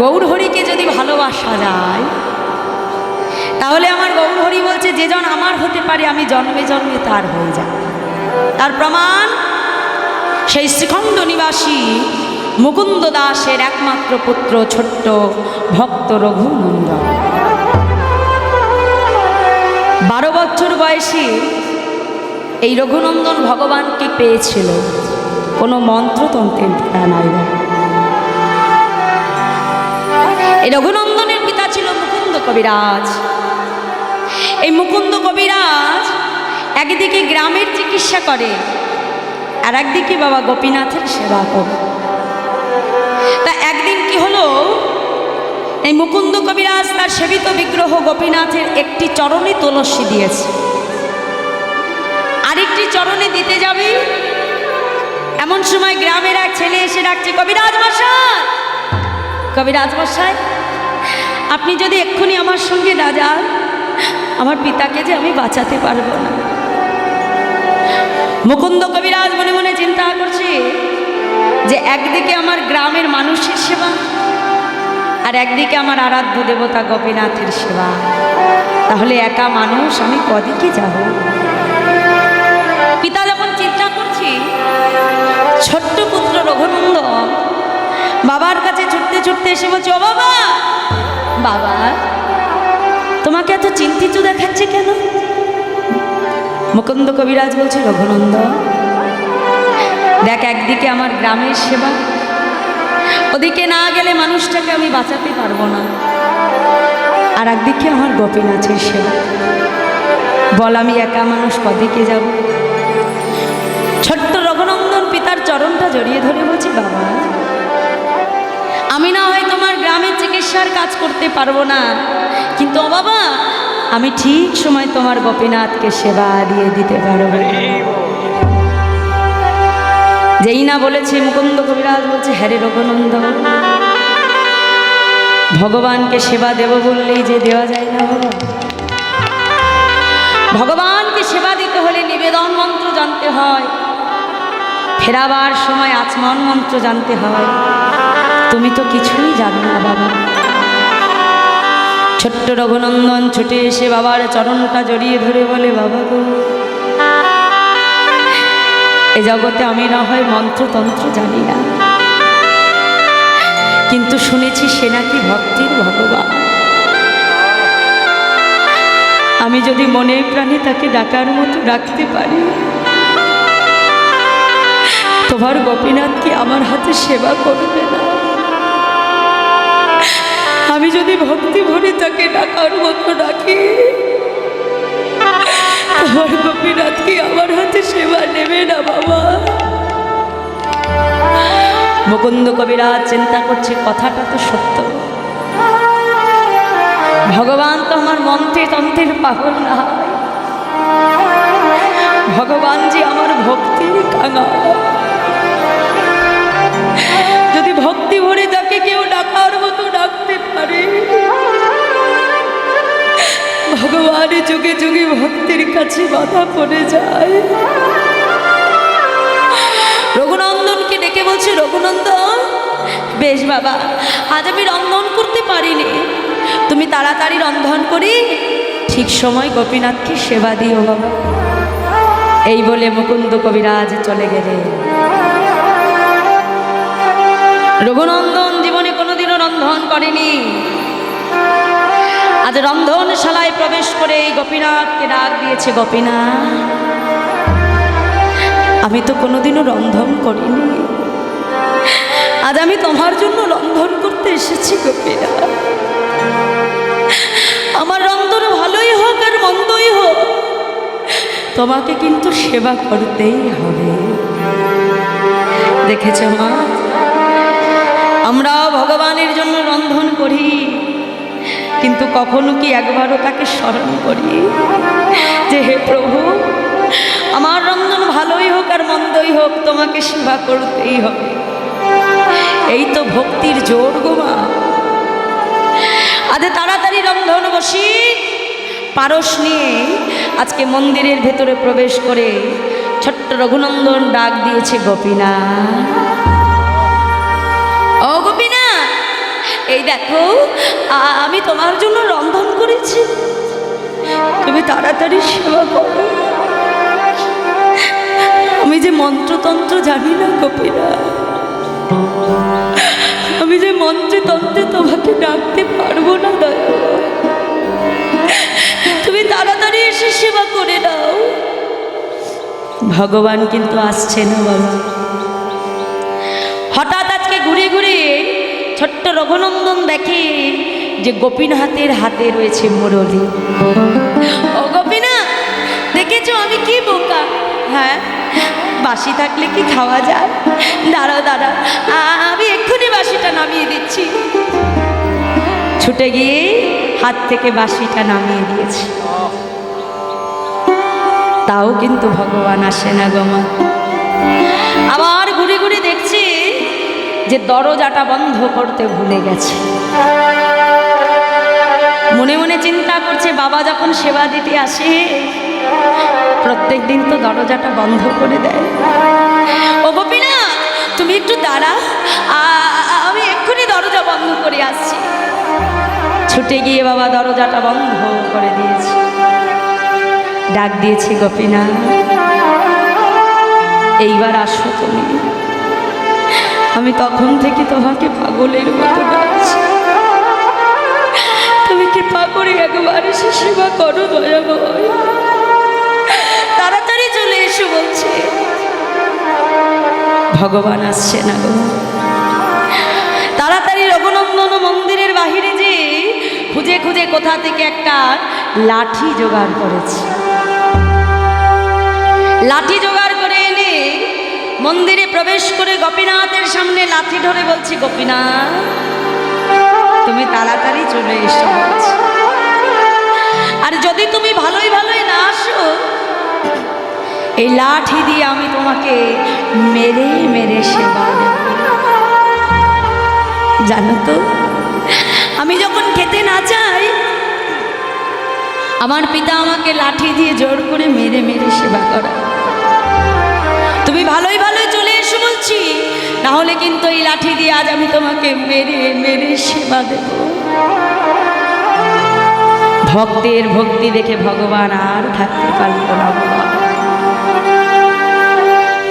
গৌরহরিকে যদি ভালোবাসা যায়, তাহলে আমার গৌরহরি বলছে, যে জন আমার হতে পারে, আমি জন্মে জন্মে তার হয়ে যায় তার প্রমাণ, সেই শ্রীখণ্ড নিবাসী মুকুন্দ দাসের একমাত্র পুত্র, ছোট্ট ভক্ত রঘুনন্দন বারো বছর বয়সে এই রঘুনন্দন ভগবানকে পেয়েছিল। কোনো মন্ত্রতন্ত্রের নাই। এই রঘুনন্দনের পিতা ছিল মুকুন্দ কবিরাজ। এই মুকুন্দ কবিরাজ একদিকে গ্রামের চিকিৎসা করে, আর একদিকে বাবা গোপীনাথের সেবা করে। তা একদিন কি হলো? এই মুকুন্দ কবিরাজ তার সেবিত বিগ্রহ গোপীনাথের একটি চরণে তুলসী দিয়েছে। আরেকটি চরণে দিতে যাবে? এমন সময় গ্রামের এক ছেলে এসে ডাকছে, কবিরাজ মশাই! কবিরাজ মশাই আপনি যদি এক্ষুনি আমার সঙ্গে না যান, আমার পিতাকে যে আমি বাঁচাতে পারব না। মুকুন্দ কবিরাজ মনে মনে চিন্তা করছে যে একদিকে আমার গ্রামের মানুষের সেবা আর একদিকে আমার আরাধ্য দেবতা গোপীনাথের সেবা। তাহলে একা মানুষ আমি কদিকে যাব? পিতা যখন চিন্তা করছি, ছোট্ট পুত্র রঘুনন্দন বাবার কাছে ছুটতে ছুটতে এসে বলছে, ও বাবা বাবা? তোমাকে এত চিন্তিত দেখাচ্ছে কেন? মুকুন্দ কবিরাজ বলছে রঘুনন্দন দেখ একদিকে আমার গ্রামের সেবা, ওদিকে না গেলে মানুষটাকে আমি বাঁচাতে পারব না। আর একদিকে আমার গোপীনাথের সেবা। বল, আমি একা মানুষ কদিকে যাব? ছোট্ট রঘুনন্দন পিতার চরণটা জড়িয়ে ধরে বলছি, বাবা আমি না হয় তোমার গ্রামের চিকিৎসার কাজ করতে পারব না। কিন্তু ও বাবা আমি ঠিক সময় তোমার গোপীনাথকে সেবা দিয়ে দিতে পারব। যেই না বলেছে মুকুন্দ কবিরাজ বলছে হ্যারে রঘুনন্দ ভগবানকে সেবা দেব বললেই যে দেওয়া যায় না বাবা ভগবানকে সেবা দিতে হলে নিবেদন মন্ত্র জানতে হয়। ফেরাবার সময় আচমন মন্ত্র জানতে হয়। তুমি তো কিছুই জানো না, বাবা। ছোট্ট রঘুনন্দন ছুটে এসে বাবার চরণটা জড়িয়ে ধরে বলে, বাবা গো, এ জগতে আমি না হয় মন্ত্রতন্ত্র জানি না। কিন্তু শুনেছি সে নাকি ভক্তির ভগবান। আমি যদি মনে প্রাণে তাকে ডাকার মতো ডাকতে পারি, তোমার গোপীনাথ কি আমার হাতে সেবা করবে না? আমি যদি ভক্তি ভরে তাকে ডাকার মতো ডাকি তোমার গোপীনাথ কি আমার হাতে সেবা নেবে না বাবা? মুকুন্দ কবিরাজ চিন্তা করছে, কথাটা তো সত্য। ভগবান তো আমার মন্ত্রে তন্ত্রের পাগল না। ভগবান যে আমার ভক্তির কাঙা যদি ভক্তি ভরে তাকে কেউ ডাকার মতো ডাকতে পারে, ভগবান যুগে যুগে ভক্তির কাছে বাধা পড়ে যায়। রঘুনন্দনকে ডেকে বলছে, রঘুনন্দন, বেশ বাবা, আজ আমি রন্ধন করতে পারিনি। তুমি তাড়াতাড়ি রন্ধন করি, ঠিক সময় গোপীনাথকে সেবা দিও বাবা। এই বলে মুকুন্দ কবিরাজ চলে গেলে রঘুনন্দন জীবনে কোনোদিনও রন্ধন করেনি। আজ রন্ধনশালায় প্রবেশ করে এই গোপীনাথকে ডাক দিয়েছে, গোপীনাথ, আমি তো কোনোদিনও রন্ধন করিনি। আজ আমি তোমার জন্য রন্ধন করতে এসেছি, গোপীনাথ। আমার রন্ধন ভালোই হোক আর মন্দই হোক, তোমাকে কিন্তু সেবা করতেই হবে। দেখেছ মা আমরা ভগবানের জন্য রন্ধন করি, কিন্তু কখনো কি একবারও তাকে স্মরণ করি? যে হে প্রভু, আমার রন্ধন ভালোই হোক আর মন্দই হোক, তোমাকে সেবা করতেই হবে। এই তো ভক্তির জোর গোমা মা। তাড়াতাড়ি রন্ধন বসি। পারস নিয়ে আজকে মন্দিরের ভেতরে প্রবেশ করে ছোট্ট রঘুনন্দন ডাক দিয়েছে গোপীনা এই দেখো আমি তোমার জন্য রন্ধন করেছি। তুমি তাড়াতাড়ি সেবা করো। আমি যে মন্ত্রতন্ত্র জানি না গোপীরা। আমি যে মন্ত্রে তন্ত্রে তোমাকে ডাকতে পারব না, দয়া তুমি তাড়াতাড়ি এসে সেবা করে দাও ভগবান কিন্তু আসছে না বাবা হঠাৎ আজকে ঘুরে ঘুরে ছোট্ট রঘুনন্দন দেখে যে গোপীনাথের হাতে রয়েছে মুরলি। ও গোপীনা দেখেছ আমি কি বোকা? হ্যাঁ বাসি থাকলে কি খাওয়া যায়? দাঁড়াও দাঁড়াও, আমি এক্ষুনি বাসিটা নামিয়ে দিচ্ছি। ছুটে গিয়ে হাত থেকে বাসিটা নামিয়ে দিয়েছি। তাও কিন্তু ভগবান আসে না গোমা আবার ঘুরে ঘুরে দেখছি যে দরজাটা বন্ধ করতে ভুলে গেছে। মনে মনে চিন্তা করছে, বাবা যখন সেবা দিতে আসে, প্রত্যেক দিন তো দরজাটা বন্ধ করে দেয়। ও গোপীনা, তুমি একটু দাঁড়া। আমি এক্ষুনি দরজা বন্ধ করে আসছি। ছুটে গিয়ে বাবা দরজাটা বন্ধ করে দিয়েছে। ডাক দিয়েছি, গোপীনা, এইবার আসো তুমি। আমি তখন থেকে তোমাকে পাগলের মতো ডাকছি তুমি কৃপা করে একবার এসে সেবা করো দয়াময় তাড়াতাড়ি চলে এসো বলছে। ভগবান আসছে না গো। তাড়াতাড়ি রঘুনন্দন মন্দিরের বাহিরে যে খুঁজে খুঁজে কোথা থেকে একটা লাঠি জোগাড় করেছে। লাঠি জোগাড় মন্দিরে প্রবেশ করে গোপীনাথের সামনে লাঠি ধরে বলছি, গোপীনাথ, তুমি তাড়াতাড়ি চলে এসো আর যদি তুমি ভালোই ভালোই না আসো, এই লাঠি দিয়ে আমি তোমাকে মেরে মেরে সেবা জানো তো, আমি যখন খেতে না চাই, আমার পিতা আমাকে লাঠি দিয়ে জোর করে মেরে মেরে সেবা করা ভালোই ভালোই চলে এসো বলছি। না হলে কিন্তু এই লাঠি দিয়ে আজ আমি তোমাকে মেরে মেরে সেবা দেব। ভক্তের ভক্তি দেখে ভগবান আর থাকতে পারল না।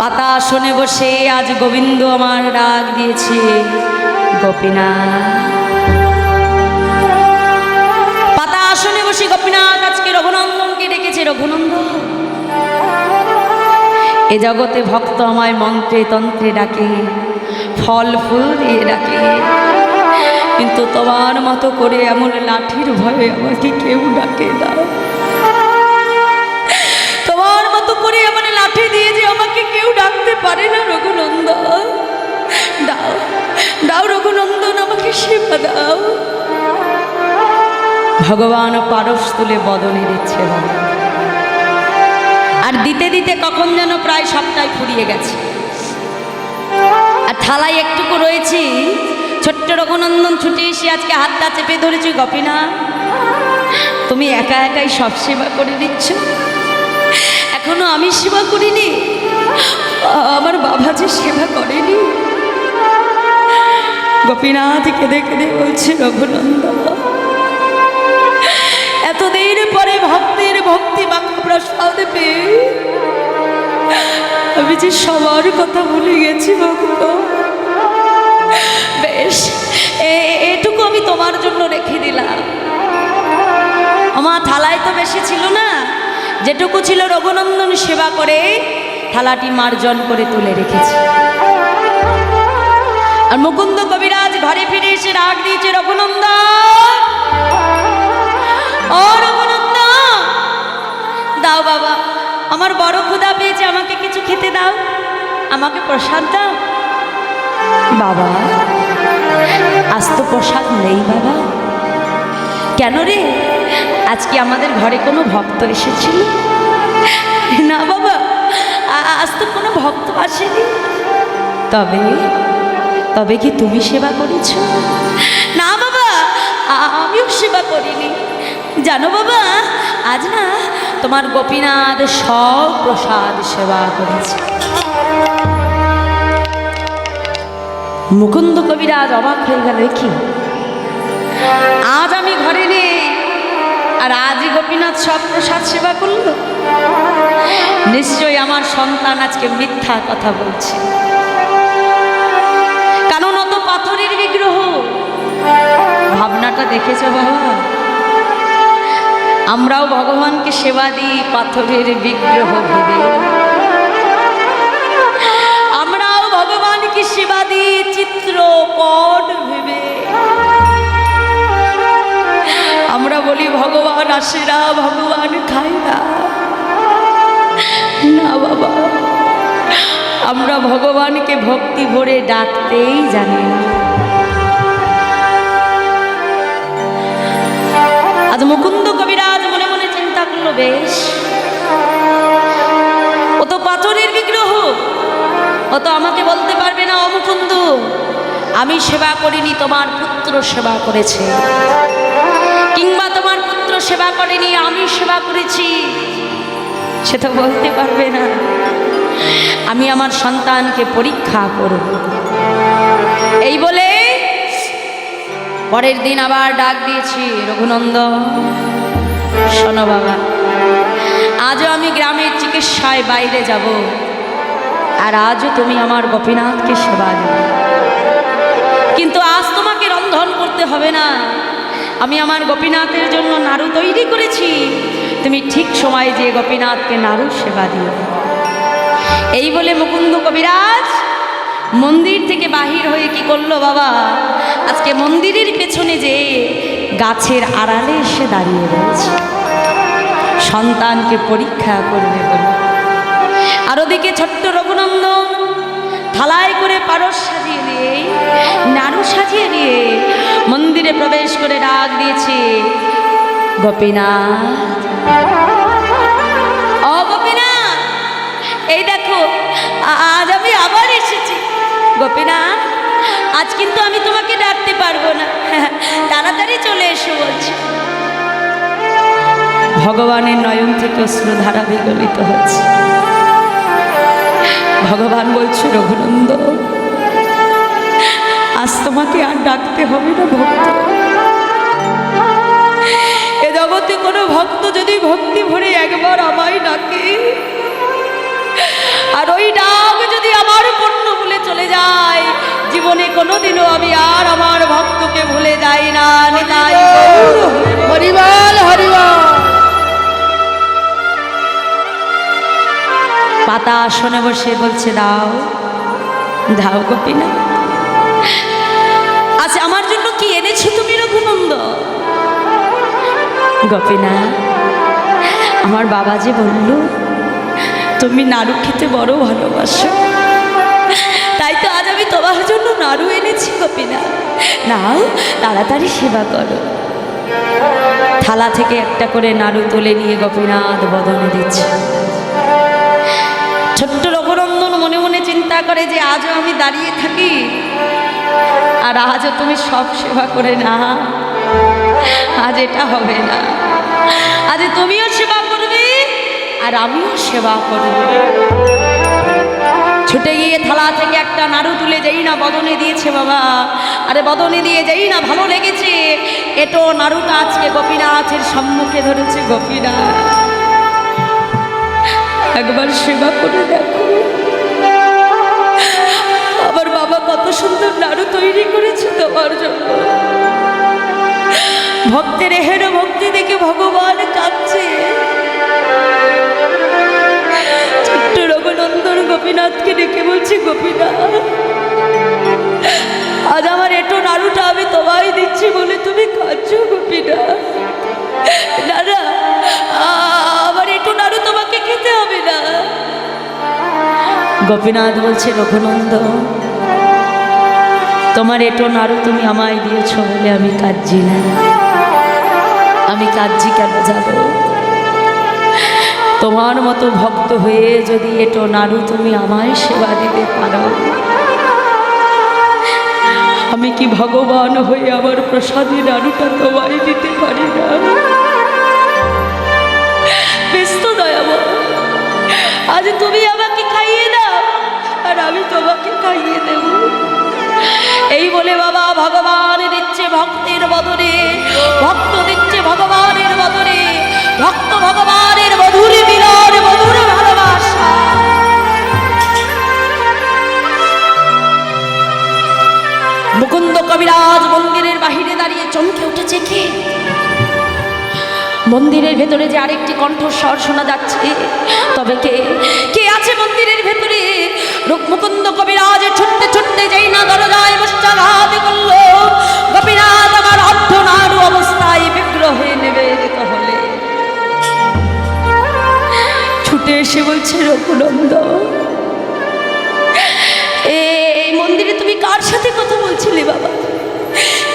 পাতা আসনে বসে আজ গোবিন্দ আমার ডাক দিয়েছে। গোপীনাথ। পাতা আসনে বসে গোপীনাথ আজকে রঘুনন্দনকে ডেকেছে। রঘুনন্দন। এ জগতে ভক্ত আমায় মন্ত্রে তন্ত্রে ডাকে, ফল ফুল দিয়ে ডাকে। কিন্তু তোমার মতো করে এমন লাঠির ভয়ে আমাকে কেউ ডাকে না। তোমার মতো করে এমন লাঠি দিয়ে যে আমাকে কেউ ডাকতে পারে না, রঘুনন্দন। দাও দাও রঘুনন্দন, আমাকে সেবা দাও। ভগবান পারস তুলে বদনে দিচ্ছে বাবা আর দিতে দিতে কখন যেন প্রায় সবটাই ফুরিয়ে গেছে। আর থালায় একটুকু রয়েছি। ছোট্ট রঘুনন্দন ছুটে এসে আজকে হাতটা চেপে ধরেছি, গপিনা, তুমি একা একাই সব সেবা করে দিচ্ছ? এখনও আমি সেবা করিনি? আমার বাবা যে সেবা করেনি? গোপীনাথ কেঁদে কেঁদে বলছে, রঘুনন্দন, এতদিন পরে ভক্তের যে সবার কথা ভুলে গেছি ভক্ত বেশ এটুকু আমি তোমার জন্য রেখে দিলাম। আমার থালায় তো বেশি ছিল না। যেটুকু ছিল রঘুনন্দন সেবা করে থালাটি মার্জন করে তুলে রেখেছি। আর মুকুন্দ কবিরাজ ঘরে ফিরে এসে রাগ দিয়েছে, রঘুনন্দন! ও রঘুনন্দন! দাও বাবা, আমার বড় ক্ষুদা পেয়েছে, আমাকে কিছু খেতে আমাকে প্রসাদ দাও। বাবা, আজ তো প্রসাদ নেই বাবা। কেন রে? আজকে আমাদের ঘরে কোনো ভক্ত এসেছিল? না বাবা আজ তো কোনো ভক্ত আসেনি। তবে তবে কি তুমি সেবা করেছ? না বাবা আমিও সেবা করিনি। জানো বাবা, আজ না তোমার গোপীনাথ সব প্রসাদ সেবা করেছে। মুকুন্দ কবিরাজ অবাক হয়ে গেল কি? আজ আমি ঘরে নেই, আর আজই গোপীনাথ সব প্রসাদ সেবা করল। নিশ্চয়ই আমার সন্তান আজকে মিথ্যা কথা বলছে। কারণ অত পাথরের বিগ্রহ? ভাবনাটা দেখেছ বাবা? আমরাও ভগবানকে সেবা দিই পাথরের বিগ্রহ ভেবে ভগবানকে সেবা দিই চিত্রপট ভেবে। আমরা বলি, ভগবান আসে না, ভগবান খায় না। না, বাবা। আমরা ভগবানকে ভক্তি ভরে ডাকতেই জানি আজ মুকুন্দ কবিরাজ মনে মনে চিন্তা করল, বেশ। ও তো পাথরের বিগ্রহ। ও তো আমাকে বলতে পারবে না অমুকুন্দ আমি সেবা করিনি, তোমার পুত্র সেবা করেছে। কিংবা তোমার পুত্র সেবা করেনি, আমি সেবা করেছি। সে তো বলতে পারবে না। আমি আমার সন্তানকে পরীক্ষা করব। এই বলে পরের দিন আবার ডাক দিয়েছি, রঘুনন্দ, শোনো বাবা, আজও আমি গ্রামের চিকিৎসায় বাইরে যাব। আর আজও তুমি আমার গোপীনাথকে সেবা দেবে। কিন্তু আজ তোমাকে রন্ধন করতে হবে না। আমি আমার গোপীনাথের জন্য নাড়ু তৈরি করেছি। তুমি ঠিক সময়ে যে গোপীনাথকে নাড়ু সেবা দিও। এই বলে মুকুন্দ কবিরাজ মন্দির থেকে বাহির হয়ে কি করল বাবা? আজকে মন্দিরের পেছনে যে গাছের আড়ালে এসে দাঁড়িয়ে রয়েছে। সন্তানকে পরীক্ষা করবে বলে। আর ওদিকে ছোট্ট রঘুনন্দন থালায় করে পারস সাজিয়ে দিয়ে নাড়ু সাজিয়ে দিয়ে মন্দিরে প্রবেশ করে ডাক দিয়েছে, গোপীনাথ ও গোপীনাথ, এই দেখো আজ আমি আবার এসেছি। গোপীনাথ, আজ কিন্তু আমি তোমাকে ডাকতে পারব না। তাড়াতাড়ি চলে এসো বলছি। ভগবানের নয়ন থেকে অশ্রুধারা বিগলিত হচ্ছে ভগবান বলছে, রঘুনন্দ, আজ তোমাকে আর ডাকতে হবে না ভক্ত এ জগতে কোনো ভক্ত যদি ভক্তি ভরে একবার আমায় ডাকে, আর ওই ডাক যদি আমার পণ্য ভুলে চলে যায়, জীবনে কোনোদিনও আমি আর আমার ভক্তকে ভুলে যাই না। হরিবল হরিবল পাতা আসনে বসে বলছে, দাও দাও গোপীনা আচ্ছা আমার জন্য কি এনেছো তুমি, রঘুনন্দ? গোপীনা আমার বাবা যে বলল, তুমি নাড়ু খেতে বড় ভালোবাসো। তাই তো আজ আমি তোমার জন্য নাড়ু এনেছি গোপীনা নাও, তাড়াতাড়ি সেবা করো। থালা থেকে একটা করে নাড়ু তুলে নিয়ে গোপীনাথ বদনে দিচ্ছে। ছোট্ট রঘুনন্দন মনে মনে চিন্তা করে যে আজও আমি দাঁড়িয়ে থাকি। আর আজও তুমি সব সেবা করে না। আজ এটা হবে না। আজ তুমিও সেবা করবে আর আমিও সেবা করব। ছুটে গিয়ে থালা থেকে একটা নাড়ু তুলে যেই না বদনে দিয়েছে বাবা। আরে বদনে দিয়ে যেই না ভালো লেগেছে, এটো নাড়ুটা আজকে গোপীনাথের সম্মুখে ধরেছে গোপীনাথ। একবার সেবা করে দেখো। আমার বাবা কত সুন্দর নাড়ু তৈরি করেছে তোমার জন্য। ভক্তের এহের ভক্তি দেখে ভগবান কাঁদছে ছোট্ট রঘুনন্দন গোপীনাথকে ডেকে বলছে, গোপীনাথ, আজ আমার এটো নাড়ুটা আমি তোমায় দিচ্ছি বলে তুমি কাঁদছো গোপীনাথ। না না আ- আমার একটু নাড়ু তোমাকে খেতে হবে না। গোপীনাথ বলছে রঘুনন্দ তোমার এটো নাড়ু তুমি আমায় দিয়েছ বলে আমি কাঁদছি না। আমি কাঁদছি কেন জানো? তোমার মতো ভক্ত হয়ে যদি এটো নাড়ু তুমি আমায় সেবা দিতে পারো আমি কি ভগবান হয়ে আমার প্রসাদী নাড়ুটা তোমায় দিতে পারি না? আজ তুমি আমাকে খাইয়ে দাও, আর আমি তোমাকে খাইয়ে দেব। এই বলে বাবা ভগবান দিচ্ছে ভক্তের বদনে, ভক্ত দিচ্ছে ভগবানের বদনে, ভক্ত ভগবানের মধুর মিলন, মধুর ভালোবাসা। মুকুন্দ কবিরাজ মন্দিরের বাহিরে দাঁড়িয়ে চমকে উঠেছে কে? মন্দিরের ভেতরে যে আরেকটি কণ্ঠস্বর শোনা যাচ্ছে, তবে কে? কে আছে মন্দিরের ভেতরে? রূপ- মুকুন্দ কবিরাজ ছুটতে ছুটতে যেই না দরজায় মুষ্টাঘাত করল, গোপীনাথ আমার অর্থনারু অবস্থায় বিগ্রহ নিবেদিত হলে। ছুটে এসে বলছে, রঘুনন্দ এই মন্দিরে তুমি কার সাথে কথা বলছিলে বাবা?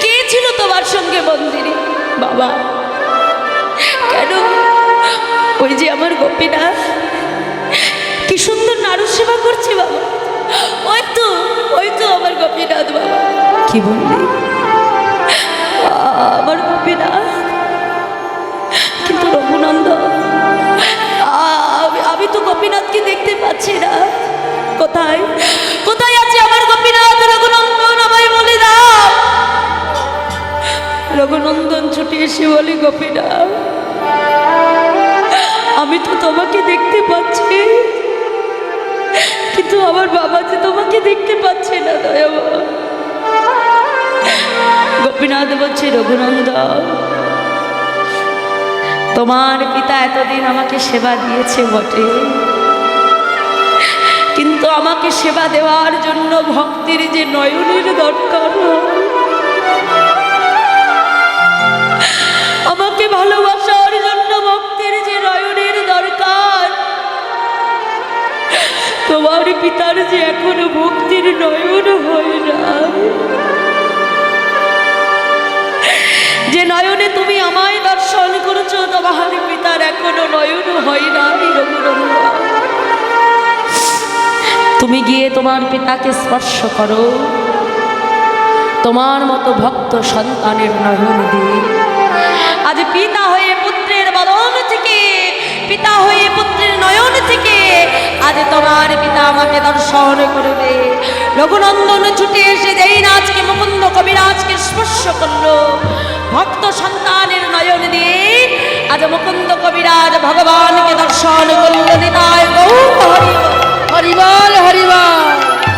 কে ছিল তোমার সঙ্গে মন্দিরে? বাবা কেন? ওই যে আমার গোপীনাথ। কি সুন্দর নারু সেবা করছে বাবা। ওই তো ওই তো আমার গোপীনাথ বাবা। কি বললি? আমার গোপীনাথ। কিন্তু রঘুনন্দ আমি তো গোপীনাথকে দেখতে পাচ্ছি না। কোথায়? কোথায় আছে আমার গোপীনাথ? রঘুনন্দন আমায় বলে দাও। রঘুনন্দন ছুটে এসে বলি, গোপীনাথ আমি তো তোমাকে দেখতে পাচ্ছি। কিন্তু আমার বাবা যে তোমাকে দেখতে পাচ্ছে না দয়া গোপীনাথ বলছে রঘুনন্দন তোমার পিতা এতদিন আমাকে সেবা দিয়েছে বটে। কিন্তু আমাকে সেবা দেওয়ার জন্য ভক্তির যে নয়নের দরকার আমাকে ভালোবাসার জন্য তোমার পিতার যে এখনও নয়ন হয় না। যে নয়নে তুমি আমায় দর্শন তোমার পিতার এখনও নয়ন হয় না তুমি গিয়ে তোমার পিতাকে স্পর্শ করো। তোমার মতো ভক্ত সন্তানের নয়ন দিয়ে। আজ পিতা হয়ে পিতা হয়ে পুত্রের নয়ন থেকে আজ তোমার পিতা আমাকে দর্শন করবে। রঘুনন্দন ছুটে এসে যেই নাচকে মুকুন্দ কবিরাজকে স্পর্শ করল। ভক্ত সন্তানের নয়ন দিয়ে আজ মুকুন্দ কবিরাজ ভগবানকে দর্শন করল। নিতায় গৌ হরি হরিবল হরিবল।